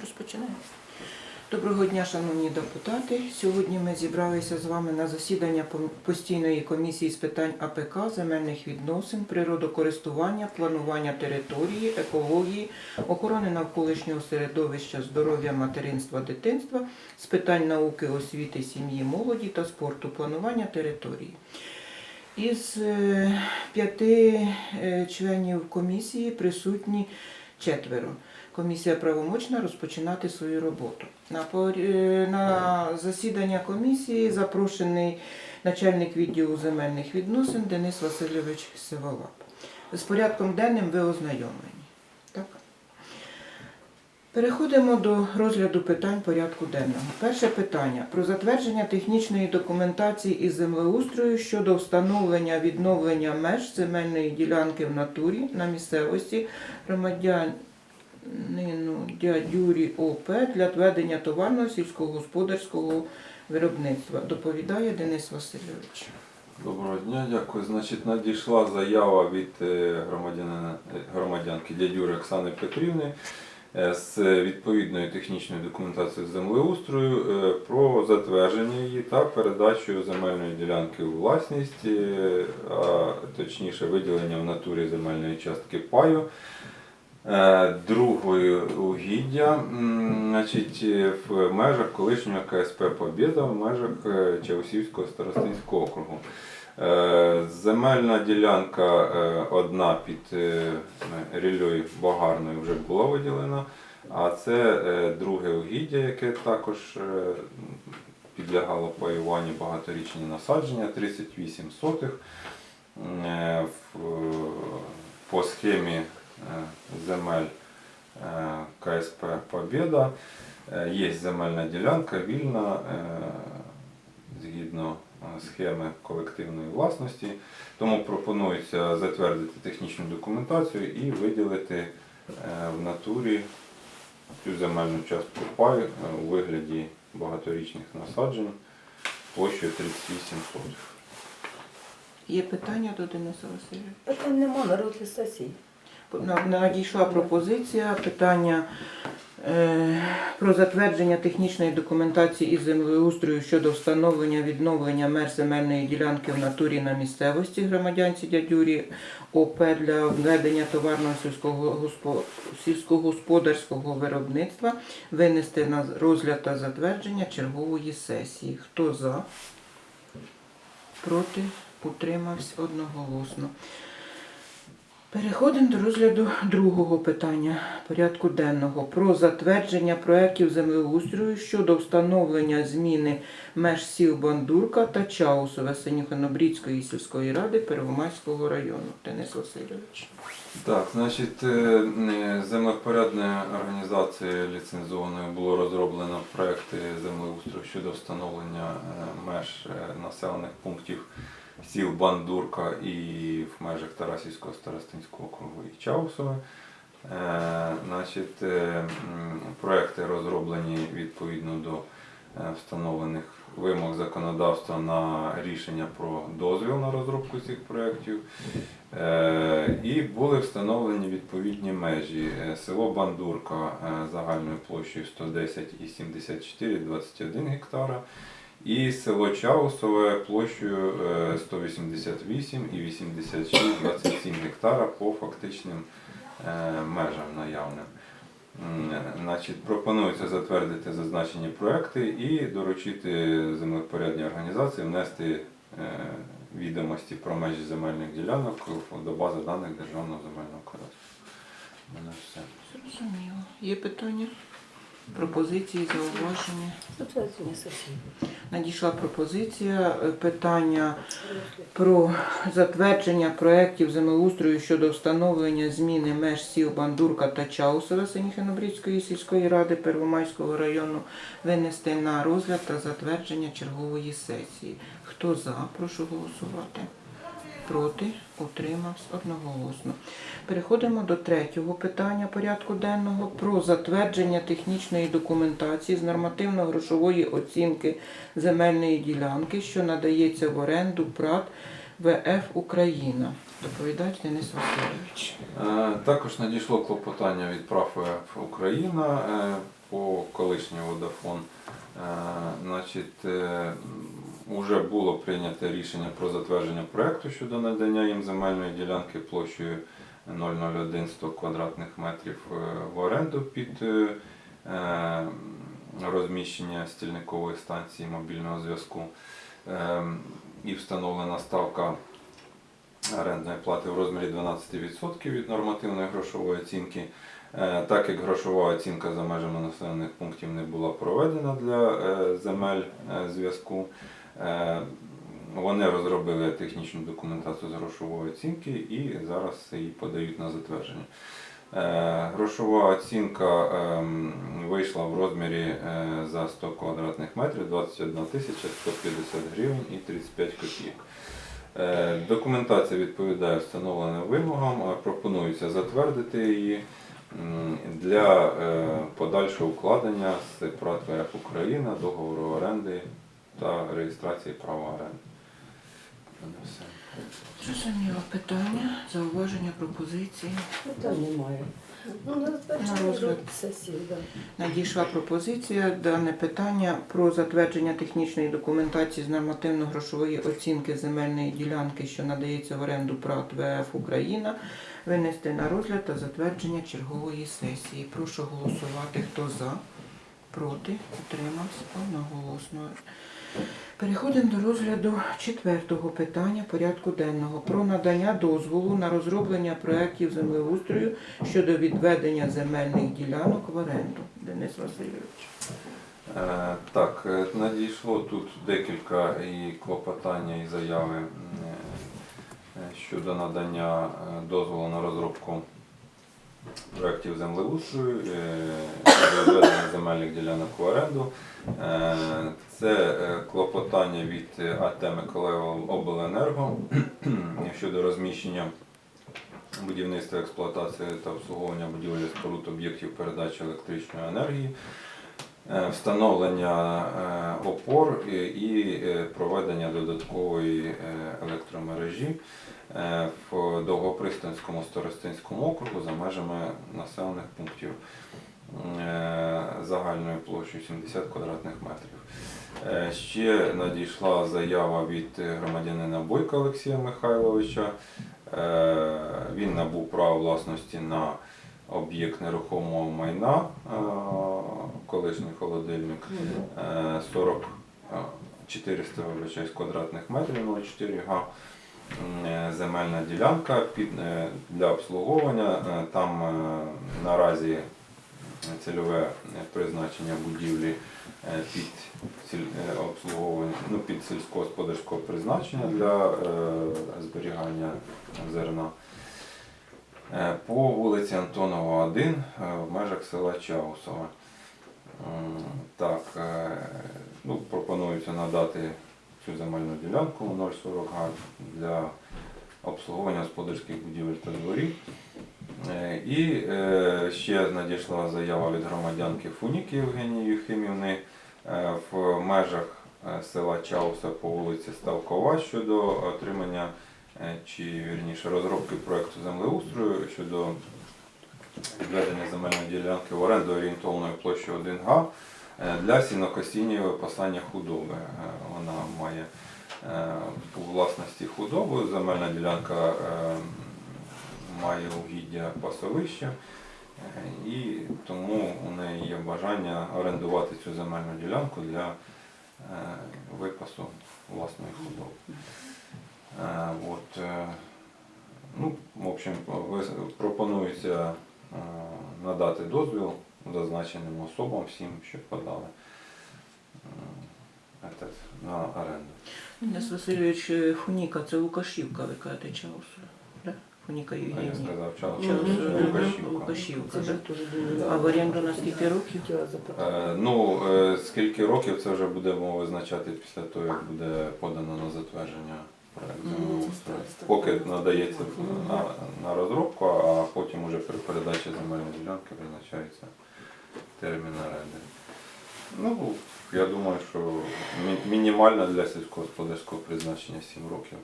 Розпочинаємо. Доброго дня, шановні депутати. Сьогодні ми зібралися з вами на засідання постійної комісії з питань АПК, земельних відносин, природокористування, планування території, екології, охорони навколишнього середовища, здоров'я, материнства, дитинства, з питань науки, освіти, сім'ї, молоді та спорту, планування території. Із е, п'яти е, членів комісії присутні четверо. Комісія правомочна розпочинати свою роботу. На, е, на засідання комісії запрошений начальник відділу земельних відносин Денис Васильович Сиволап. З порядком денним ви ознайомлені. Так? Переходимо до розгляду питань порядку денного. Перше питання про затвердження технічної документації із землеустрою щодо встановлення відновлення меж земельної ділянки в натурі на місцевості громадянину дядюрі ОП для ведення товарного сільськогосподарського виробництва. Доповідає Денис Васильович. Доброго дня, дякую. Значить, надійшла заява від е, громадянина, е, громадянки дядюри Оксани Петрівни е, з відповідною технічною документацією землеустрою про затвердження її та передачу земельної ділянки у власність, а точніше виділення в натурі земельної частки паю. Е, Другої угіддя значить, е, в межах колишнього КСП Побєда в межах е, Чаусівського старостинського округу. Земельна ділянка одна під ріллею Богарною вже була виділена, а це друге угіддя, яке також підлягало паюванню багаторічні насадження 38 сотих. По схемі земель е, КСП Побєда е, є земельна ділянка вільна е, згідно е, схеми колективної власності. Тому пропонується затвердити технічну документацію і виділити е, в натурі цю земельну частку паю у вигляді багаторічних насаджень площею 38 сотих. Є питання до Дениса Васильовича? Питань нема на розгляд сесії. На- Надійшла пропозиція питання е, про затвердження технічної документації із землеустрою щодо встановлення відновлення меж земельної ділянки в натурі на місцевості громадянці дядюрі ОП для ведення товарного сільськогосподарського виробництва винести на розгляд та затвердження чергової сесії. Хто за? Проти? Утримався одноголосно. Переходимо до розгляду другого питання порядку денного про затвердження проєктів землеустрою щодо встановлення зміни меж сіл Бандурка та Чаусове Синюханобрідської сільської ради Первомайського району. Денис Васильович. Так, значить, е, е, землевпорядною організацією ліцензованою було розроблено проекти землеустрою щодо встановлення е, меж населених пунктів сіл Бандурка і в межах Тарасівського старостинського округу і Чаусове. Е, Значить, е, проекти розроблені відповідно до е, встановлених вимог законодавства на рішення про дозвіл на розробку цих проєктів. І були встановлені відповідні межі. Село Бандурка загальною площею 110,74 21 гектара. І село Чаусове площею е, 188 і 86 27 гектара по фактичним е, межам наявним. Значить, пропонується затвердити зазначені проекти і доручити землепорядній організації внести е, відомості про межі земельних ділянок до бази даних Державного земельного кадастру. Зрозуміло. Є питання? Пропозиції, зауваження? Надійшла пропозиція е, питання про затвердження проєктів землеустрою щодо встановлення зміни меж сіл Бандурка та Чаусова Синіхинобрідської сільської ради Первомайського району винести на розгляд та затвердження чергової сесії. Хто за? Прошу голосувати. Проти? Утримався одноголосно. Переходимо до третього питання порядку денного про затвердження технічної документації з нормативно-грошової оцінки земельної ділянки, що надається в оренду ПРАТ ВФ Україна. Доповідач Денис Васильович. Е, Також надійшло клопотання від прав УЕФ Україна е, по колишній Водафон. Е, Значить, уже було прийнято рішення про затвердження проекту щодо надання їм земельної ділянки площею 001 100 квадратних метрів е, в оренду під е, е, розміщення стільникової станції мобільного зв'язку. І встановлена ставка орендної плати в розмірі 12% від нормативної грошової оцінки. Так як грошова оцінка за межами населених пунктів не була проведена для земель зв'язку, вони розробили технічну документацію з грошової оцінки і зараз її подають на затвердження. Е, Грошова оцінка ем, вийшла в розмірі е, за 100 квадратних метрів 21 тисяча 150 гривень і 35 копійок. Е, Документація відповідає встановленим вимогам, пропонується затвердити її для е, подальшого укладення з ПРАТ ВФ Україна, договору оренди та реєстрації права оренди. Зрозуміло питання, зауваження, пропозиції. Питань немає. Ну, на розгляд. сесії. Надійшла пропозиція дане питання про затвердження технічної документації з нормативно-грошової оцінки земельної ділянки, що надається в оренду ПРАТ ВФ Україна, винести на розгляд та затвердження чергової сесії. Прошу голосувати. Хто за? Проти? Утримався? Одноголосно. Переходимо до розгляду четвертого питання порядку денного про надання дозволу на розроблення проєктів землеустрою щодо відведення земельних ділянок в оренду. Денис Васильович. Е, Так, е, надійшло тут декілька і клопотання, і заяви е, щодо надання дозволу на розробку проєктів землеустрою е, відведення земельних ділянок в оренду. Е, Це е, клопотання від АТ Миколаєва Обленерго щодо розміщення будівництва, експлуатації та обслуговування будівель споруд об'єктів передачі електричної енергії встановлення е, опор і- е, проведення додаткової е, електромережі е, в Довгопристанському Старостинському округу за межами населених пунктів е, загальною площею 70 квадратних метрів. Е, Ще надійшла заява від е, громадянина Бойка Олексія Михайловича. Е, Він набув право власності на об'єкт нерухомого майна, е, колишній холодильник, е, 40 е, 400 вибачаюсь, квадратних метрів 0,4 га. Е, Земельна ділянка під, е, для обслуговування. Е, Там е, наразі цільове е, призначення будівлі е, під е, обслуговування, ну, під сільськогосподарського призначення для е, зберігання зерна. Е, По вулиці Антонова 1 е, в межах села Чаусове. М, Так, е, ну, пропонується надати цю земельну ділянку 0,40 га для обслуговування господарських будівель та дворів. І ще надійшла заява від громадянки Фуніки Євгенії Юхимівни в межах села Чауса по вулиці Ставкова щодо отримання чи вірніше розробки проекту землеустрою щодо відведення земельної ділянки в оренду орієнтовною площею 1 га е, для сінокосіння випасання худоби. Е, Вона має е, у власності худобу, земельна ділянка е, має угіддя пасовища. е, І тому у неї є бажання орендувати цю земельну ділянку для е, випасу власної худоби. Е, От, е, ну, в общем, пропонується е, надати дозвіл зазначеним особам всім, що подали этот, на оренду. Денис Васильович Фуніка, це Лукашівка, ви кажете, Чаусу. Да? Фуніка А я сказав, Чаусу, Лукашівка. Лукашівка, Це да? А в оренду на скільки років? Ну, скільки років це вже будемо визначати після того, як буде подано на затвердження. Поки надається на, на розробку, а потім уже при передачі земельної ділянки визначається термін оренди. Ну, я думаю, що мі- мінімально для сільськогосподарського призначення 7 років.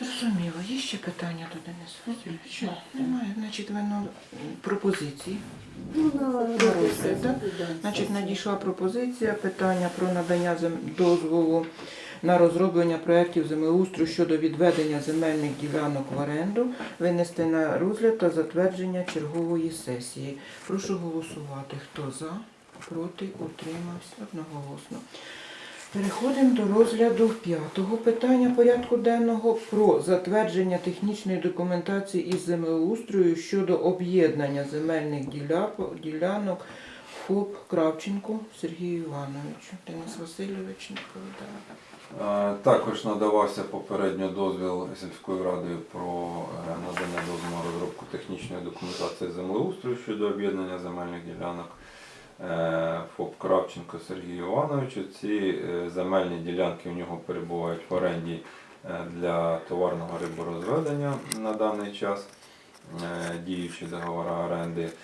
Зрозуміло. Є ще питання до Дениса Васильовича? Немає. Значить, воно пропозиції. Ну, розгляд, да? да. Значить, надійшла пропозиція питання про надання дозволу на розроблення проєктів землеустрою щодо відведення земельних ділянок в оренду винести на розгляд та затвердження чергової сесії. Прошу голосувати. Хто за, проти, утримався одноголосно. Переходимо до розгляду п'ятого питання порядку денного про затвердження технічної документації із землеустрою щодо об'єднання земельних ділянок ФОП Кравченку Сергію Івановичу. Денис Васильович відповідає. Е, Також надавався попередньо дозвіл сільською радою про е, надання дозволу розробку технічної документації землеустрою щодо об'єднання земельних ділянок ФОП Кравченко Сергію Івановичу. Ці е, земельні ділянки у нього перебувають в оренді е, для товарного риборозведення на даний час, е, діючі договори оренди.